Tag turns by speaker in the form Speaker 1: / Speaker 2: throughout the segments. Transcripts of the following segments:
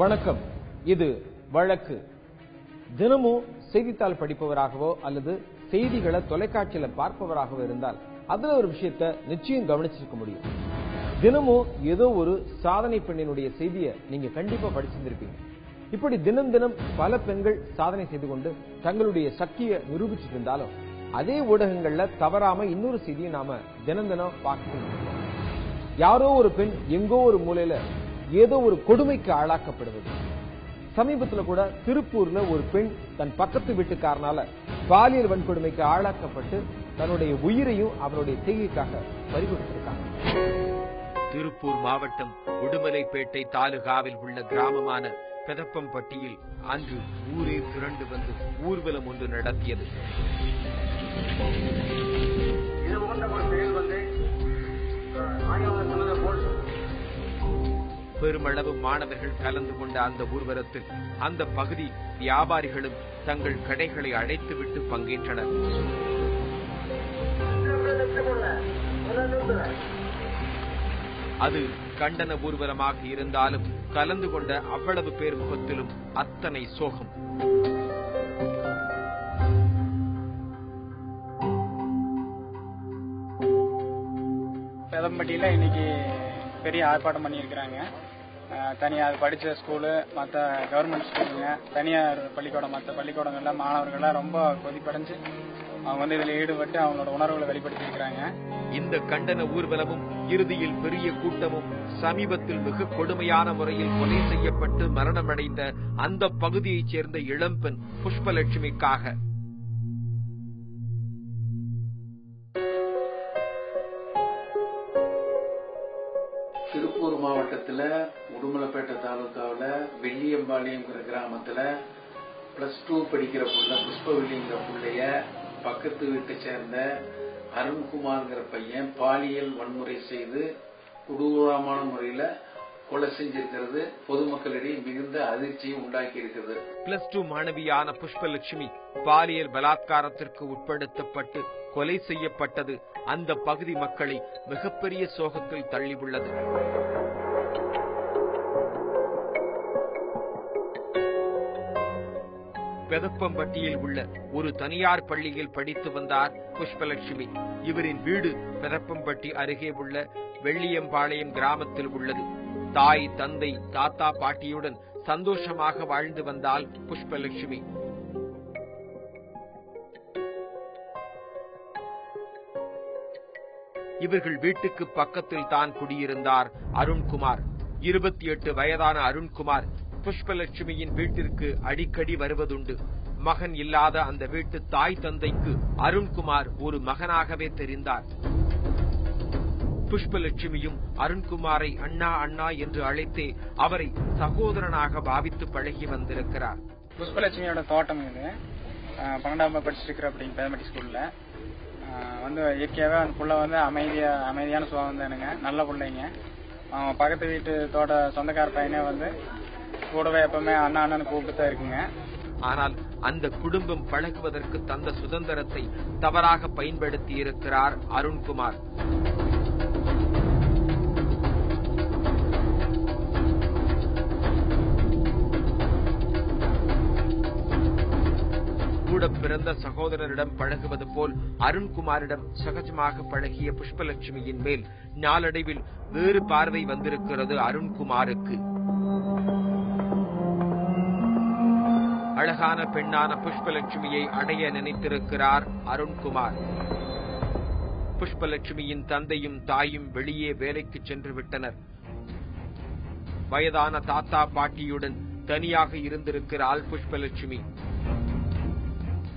Speaker 1: வணக்கம். இது வழக்கு. தினமும் செய்தித்தாள் படிப்பவராகவோ அல்லது செய்திகளை தொலைக்காட்சியில பார்ப்பவராகவோ இருந்தால் அதுல ஒரு விஷயத்த நிச்சயம் கவனிச்சிருக்க முடியும். தினமும் ஏதோ ஒரு சாதனை பெண்ணினுடைய செய்தியை நீங்க கண்டிப்பா படிச்சிருந்திருப்பீங்க. இப்படி தினம் தினம் பல பெண்கள் சாதனை செய்து கொண்டு தங்களுடைய சக்தியை நிரூபிச்சுட்டு இருந்தாலும் அதே ஊடகங்கள்ல தவறாம இன்னொரு செய்தியை நாம தினம் தினம் பார்க்க யாரோ ஒரு பெண் எங்கோ ஒரு மூலையில ஏதோ ஒரு கொடுமைக்கு ஆளாக்கப்படுவது. சமீபத்துல கூட திருப்பூர்ல ஒரு பெண் தன் பக்கத்து வீட்டுக்காரனால பாலியல் வன்கொடுமைக்கு ஆளாக்கப்பட்டு தன்னுடைய உயிரையும் அவருடைய செய்கைக்காக பறிகொடுத்திருக்காங்க.
Speaker 2: திருப்பூர் மாவட்டம் உடுமலைப்பேட்டை தாலுகாவில் உள்ள கிராமமான பெதப்பம்பட்டியில் அன்று ஊரே திரண்டு வந்து ஊர்வலம் ஒன்று நடத்தியது.
Speaker 3: இது போன்ற ஒரு செயல் வந்து ஆய்வாளர் சொன்னதை போல்
Speaker 2: பெருமளவு மாணவர்கள் கலந்து கொண்ட அந்த ஊர்வலத்தில் அந்த பகுதி வியாபாரிகளும் தங்கள் கடைகளை அடைத்துவிட்டு பங்கேற்றனர். அது கண்டன ஊர்வலமாக இருந்தாலும் கலந்து கொண்ட அவ்வளவு பேர் முகத்திலும் அத்தனை சோகம்.
Speaker 4: பெதம்பட்டியில் இன்னைக்கு பெரிய ஆர்ப்பாட்டம் பண்ணியிருக்கிறாங்க. தனியார் படித்த ஸ்கூலு மற்ற கவர்மெண்ட் ஸ்கூலுங்க தனியார் பள்ளிக்கூடம் மற்ற பள்ளிக்கூடங்கள்ல மாணவர்கள்லாம் ரொம்ப கொதிப்படைஞ்சு அவங்க வந்து இதில் ஈடுபட்டு அவங்களோட உணர்வுகளை வெளிப்படுத்தியிருக்கிறாங்க
Speaker 2: இந்த கண்டன ஊர்வலமும் இறுதியில் பெரிய கூட்டமும் சமீபத்தில் மிக கொடுமையான முறையில் கொலை செய்யப்பட்டு மரணமடைந்த அந்த பகுதியைச் சேர்ந்த இளம்பெண் புஷ்பலட்சுமிக்காக.
Speaker 5: திருப்பூர் மாவட்டத்துல உடுமலைப்பேட்டை தாலுக்காவில் வெள்ளியம்பாளையங்கிற கிராமத்தில் பிளஸ் டூ படிக்கிற புள்ள புஷ்பவெள்ளிங்கிற பிள்ளைய பக்கத்து வீட்டை சேர்ந்த அருண்குமார்ங்கிற பையன் பாலியல் வன்முறை செய்து கொடூரமான முறையில் கொலை செஞ்சிருக்கிறது. பொதுமக்களிடையே மிகுந்த அதிர்ச்சியை உண்டாக்கி இருக்கிறது
Speaker 2: பிளஸ் டூ மாணவியான புஷ்பலட்சுமி பாலியல் பலாத்காரத்திற்கு உட்படுத்தப்பட்டு கொலை செய்யப்பட்டது. அந்த பகுதி மக்களை மிகப்பெரிய சோகத்தில் தள்ளியுள்ளது. பெதப்பம்பட்டியில் உள்ள ஒரு தனியார் பள்ளியில் படித்து வந்தார் புஷ்பலட்சுமி. இவரின் வீடு பெதப்பம்பட்டி அருகே உள்ள வெள்ளியம்பாளையம் கிராமத்தில் உள்ளது. தாய் தந்தை தாத்தா பாட்டியுடன் சந்தோஷமாக வாழ்ந்து வந்தால் புஷ்பலட்சுமி. இவர்கள் வீட்டுக்கு பக்கத்தில் தான் குடியிருந்தார் அருண்குமார். இருபத்தி எட்டு வயதான அருண்குமார் புஷ்பலட்சுமியின் வீட்டிற்கு அடிக்கடி வருவதுண்டு. மகன் இல்லாத அந்த வீட்டு தாய் தந்தைக்கு அருண்குமார் ஒரு மகனாகவே தெரிந்தார். புஷ்பலட்சுமியும் அருண்குமாரை அண்ணா அண்ணா என்று அழைத்தே அவரை சகோதரனாக பாவித்து பழகி வந்திருக்கிறார்.
Speaker 4: புஷ்பலட்சுமியோட தோட்டம் இது. பன்னெண்டாம் படிச்சிருக்கிற அப்படின்னு இருக்கிற அப்படி பேதம்பட்டி வந்து இயற்கையாகவே அந்த புள்ள வந்து அமைதியா அமைதியான சுபாவம் தானுங்க. நல்ல பிள்ளைங்க. அவன் பக்கத்து வீட்டு தோட்ட சொந்தக்கார பையனே வந்து கூடவே எப்பவுமே அண்ணா அண்ணன் கூப்பிட்டு தான் இருக்குங்க.
Speaker 2: ஆனால் அந்த குடும்பம் பழகுவதற்கு தந்த சுதந்திரத்தை தவறாக பயன்படுத்தி இருக்கிறார் அருண்குமார். கூட பிறந்த சகோதரரிடம் பழகுவது போல் அருண்குமாரிடம் சகஜமாக பழகிய புஷ்பலட்சுமியின் மேல் நாளடைவில் வேறு பார்வை வந்திருக்கிறது அருண்குமாருக்கு. அழகான பெண்ணான புஷ்பலட்சுமியை அடைய நினைத்திருக்கிறார் அருண்குமார். புஷ்பலட்சுமியின் தந்தையும் தாயும் வெளியே வேலைக்கு சென்று விட்டனர். வயதான தாத்தா பாட்டியுடன் தனியாக இருந்திருக்கிறாள் புஷ்பலட்சுமி.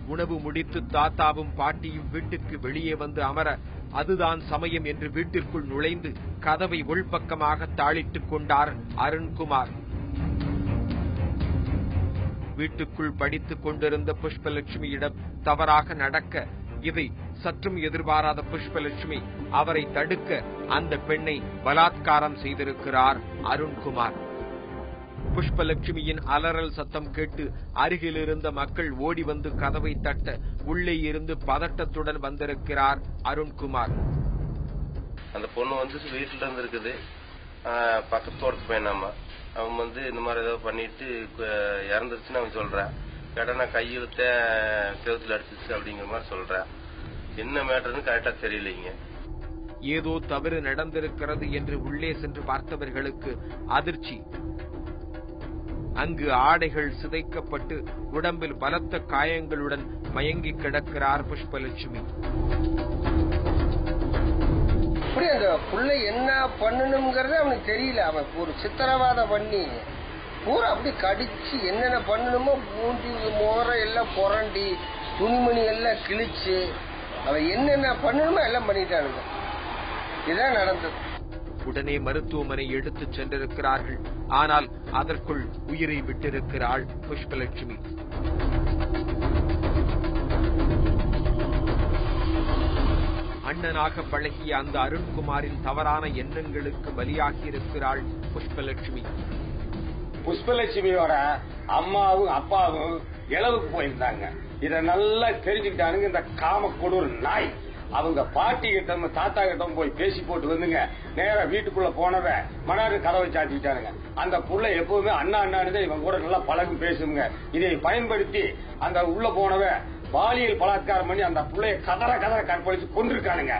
Speaker 2: உணவு முடித்து தாத்தாவும் பாட்டியும் வீட்டுக்கு வெளியே வந்து அமர அதுதான் சமயம் என்று வீட்டிற்குள் நுழைந்து கதவை உள்பக்கமாக தாளிட்டுக் கொண்டார் அருண்குமார். வீட்டுக்குள் படித்துக் கொண்டிருந்த புஷ்பலட்சுமியிடம் தவறாக நடக்க இதை சற்றும் எதிர்பாராத புஷ்பலட்சுமி அவரை தடுக்க அந்த பெண்ணை பலாத்காரம் செய்திருக்கிறார் அருண்குமார். புஷ்பலட்சுமியின் அலறல் சத்தம் கேட்டு அருகிலிருந்த மக்கள் ஓடி வந்து கதவை தட்ட உள்ளே இருந்து பதட்டத்துடன் வந்திருக்கிறார் அருண்குமார்.
Speaker 6: அந்த பொண்ணு வந்து வீட்டுல இருந்து இருக்குது. பக்கத்து தோட்டத்து பையனாமா அவன் வந்து இந்த மாதிரி ஏதோ பண்ணிட்டு இறந்துருச்சுன்னு அவன் சொல்றான் கேட்டா நான் கையெழுத்த செவுத்துல அடிச்சிச்சு அப்படிங்கிற மாதிரி சொல்றேன் என்ன மேட்டர்னு கரெக்டா தெரியலைங்க.
Speaker 2: ஏதோ தவறு நடந்திருக்கிறது என்று உள்ளே சென்று பார்த்தவர்களுக்கு அதிர்ச்சி. அங்கு ஆடைகள் சிதைக்கப்பட்டு உடம்பில் பலத்த காயங்களுடன் மயங்கி கிடக்கிறார் புஷ்பலட்சுமி.
Speaker 7: புள்ள என்ன பண்ணணுங்கிறது அவனுக்கு தெரியல. அவன் ஒரு சித்திரவாதம் பண்ணி பூரா அப்படி கடிச்சு என்னென்ன பண்ணணுமோ பூண்டி முகரம் எல்லாம் புரண்டி துணிமணி எல்லாம் கிழிச்சு அவன் என்னென்ன பண்ணணுமோ எல்லாம் பண்ணிட்டானுங்க. இதான் நடந்தது.
Speaker 2: உடனே மருத்துவமனை எடுத்து சென்றிருக்கிறார்கள். ஆனால் அதற்குள் உயிரை விட்டிருக்கிறாள் புஷ்பலட்சுமி. அண்ணனாக பழகிய அந்த அருண்குமாரின் தவறான எண்ணங்களுக்கு பலியாகி இருக்கிறாள் புஷ்பலட்சுமி.
Speaker 8: புஷ்பலட்சுமியோட அம்மாவும் அப்பாவும் இளவுக்கு போயிருந்தாங்க. இத நல்லா தெரிஞ்சுக்கிட்டானுங்க இந்த காம கொடூர் நாய். அவங்க பாட்டி கிட்ட தாத்தா கிட்ட போய் பேசி போட்டு வந்துங்க. நேரா வீட்டுக்குள்ள போனவ மனாரு கதவை சாத்திட்டானுங்க அந்த புள்ள எப்பவுமே அண்ணா அண்ணான்னு இவங்க கூட நல்லா பழகு பேசுங்க இதை பயன்படுத்தி அந்த உள்ள போனவ பாலியல் பலாத்காரம் பண்ணி அந்த பிள்ளைய கதற கதற கற்பழித்து கொண்டிருக்கானுங்க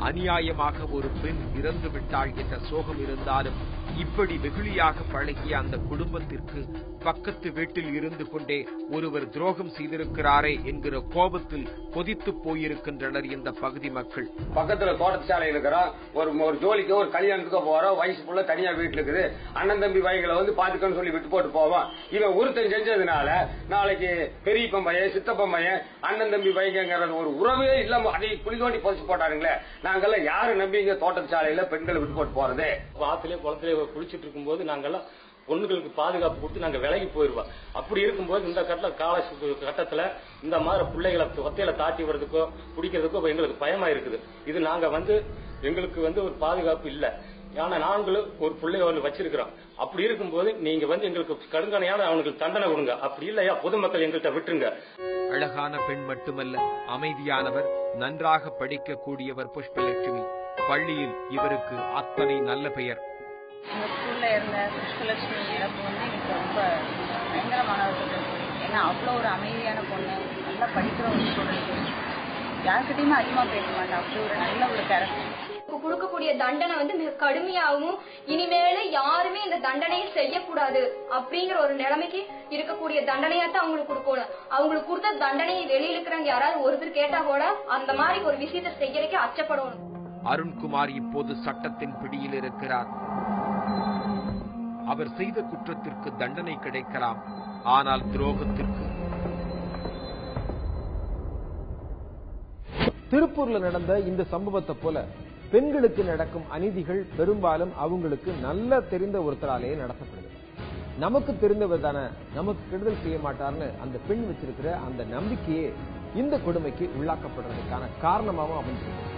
Speaker 2: அநியாயமாக ஒரு பெண் இறந்து விட்டாள் என்ற சோகம் இருந்தாலும் இப்படி வெகுளியாக பழகிய அந்த குடும்பத்திற்கு பக்கத்து வீட்டில் இருந்து கொண்டே ஒருவர் துரோகம் செய்திருக்கிறாரே என்கிற கோபத்தில் கொதித்து போயிருக்கின்றனர் இந்த பகுதி மக்கள்.
Speaker 8: பக்கத்துல தோட்டச்சாலையில் இருக்கிறோம் ஒரு ஒரு ஜோலிக்கு ஒரு கல்யாணத்துக்கு போறோம் வயசு புள்ள தனியா வீட்டுல இருக்குது. அண்ணன் தம்பி வயங்களை வந்து பாத்துக்கன்னு சொல்லி விட்டு போட்டு போவோம் இவன் ஒருத்தன் செஞ்சதுனால நாளைக்கு பெரியப்பன் பையன் சித்தப்பன் பையன் அண்ணன் தம்பி பையங்கிற ஒரு உறவே இல்லாம அதை குழி தோண்டி புதைச்சு போட்டாருங்களே நாங்கெல்லாம் யாரு நம்பி இங்க தோட்டச்சாலையில பெண்களை விட்டு போட்டு போறது?
Speaker 9: ஆத்திலே குளத்திலே குளிச்சுட்டு இருக்கும்போது நாங்கெல்லாம் பொண்ணுகளுக்கு பாதுகாப்பு கொடுத்து நாங்க விலகி போயிருவோம் அப்படி இருக்கும்போது இந்த கட்டல கால கட்டத்துல இந்த மாதிரி பிள்ளைகளை ஒத்தையில தாட்டி வர்றதுக்கோ பிடிக்கிறதுக்கோ எங்களுக்கு பயமா இருக்குது இது நாங்க வந்து எங்களுக்கு வந்து ஒரு பாதுகாப்பு இல்ல. ஆனா நாங்களும் ஒரு பிள்ளைய ஒன்று வச்சிருக்கிறோம். அப்படி இருக்கும்போது நீங்க வந்து எங்களுக்கு கடுங்கனையான அவனுக்கு தண்டனை கொடுங்க. அப்படி இல்லையா? பொதுமக்கள் எங்கள்கிட்ட விட்டுருங்க.
Speaker 2: அழகான பெண் மட்டுமல்ல அமைதியானவர் நன்றாக படிக்கக்கூடியவர் புஷ்பலட்சுமி. பள்ளியில் இவருக்கு அத்தனை நல்ல பெயர்.
Speaker 10: எங்க ஸ்கூல்ல இருந்த புஷ்பலட்சுமி இறப்பு வந்து எனக்கு ரொம்ப பயங்கரமான ஒரு. ஏன்னா அவ்வளோ ஒரு அமைதியான பொண்ணு நல்லா படிக்கிற ஒரு ஸ்டூடெண்ட் யார்கிட்டயுமே அதிகமா பேச மாட்டா. அப்படி ஒரு நல்ல ஒரு கேரக்டர்
Speaker 11: இப்ப கொடுக்கக்கூடிய தண்டனை வந்து மிக கடுமையாகவும் இனிமேல யாருமே இந்த தண்டனையை செய்யக்கூடாது அப்படிங்கிற ஒரு நிலைமைக்கு இருக்கக்கூடிய தண்டனையா தான் அவங்களுக்கு கொடுக்கணும். அவங்களுக்கு கொடுத்த தண்டனையை வெளியில இருக்கிறவங்க யாராவது ஒருத்தர் கேட்டா கூட அந்த மாதிரி ஒரு விஷயத்தை செய்யறதுக்கு அச்சப்படணும்.
Speaker 2: அருண்குமார் இப்போது சட்டத்தின் பிடியில் இருக்கிறார். அவர் செய்த குற்றத்திற்கு தண்டனை கிடைக்கலாம். ஆனால் துரோகத்திற்கு.
Speaker 1: திருப்பூர்ல நடந்த இந்த சம்பவத்தை போல பெண்களுக்கு நடக்கும் அநீதிகள் பெரும்பாலும் அவங்களுக்கு நல்லா தெரிந்த ஒருத்தராலேயே நடத்தப்படுது. நமக்கு தெரிந்தவர் தானே நமக்கு கெடுதல் செய்ய மாட்டார்னு அந்த பெண் வச்சிருக்கிற அந்த நம்பிக்கையே இந்த கொடுமைக்கு உள்ளாக்கப்படுறதுக்கான காரணமாகவும் அமைஞ்சிருக்கு.